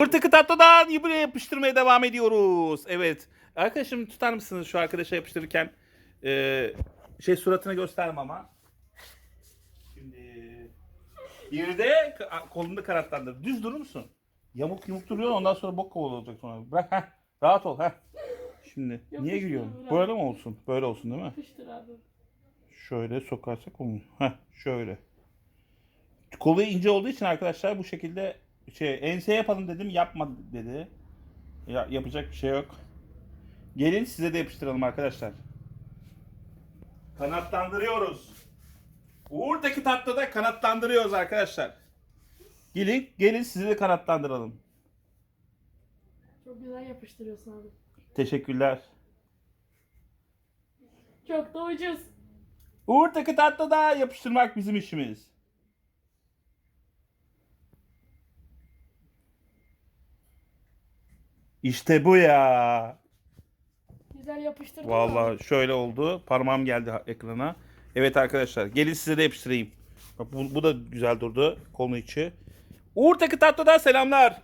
Fırtıkı tatlıdan buraya yapıştırmaya devam ediyoruz. Evet. Arkadaşım tutar mısınız şu arkadaşa yapıştırırken? Ee, şey suratını gösterme ama. Şimdi bir de ka- kolunu kanatlandır. Düz durur musun? Yamuk yumuk duruyor ondan sonra bok kovalı olacak sonra. Bırak heh. Rahat ol heh. Şimdi niye Yapıştır gülüyorsun? Böyle mi olsun? Böyle olsun değil mi? Yapıştır abi. Şöyle sokarsak olmuyor. Heh, şöyle. Kolu ince olduğu için arkadaşlar bu şekilde şey ense yapalım dedim yapma dedi. Ya, yapacak bir şey yok. Gelin size de yapıştıralım arkadaşlar. Kanatlandırıyoruz. Uğur'daki tatlıda kanatlandırıyoruz arkadaşlar. Gelin, gelin sizi de kanatlandıralım. Çok güzel yapıştırıyorsun abi. Teşekkürler. Çok da ucuz. Uğur'daki tatlıda yapıştırmak bizim işimiz. İşte bu ya. Güzel yapıştırdın mı? Vallahi şöyle oldu. Parmağım geldi ekrana. Evet arkadaşlar gelin size de yapıştırayım. Bak bu, bu da güzel durdu. Konu içi. Uğur Takı Tatlı'dan selamlar.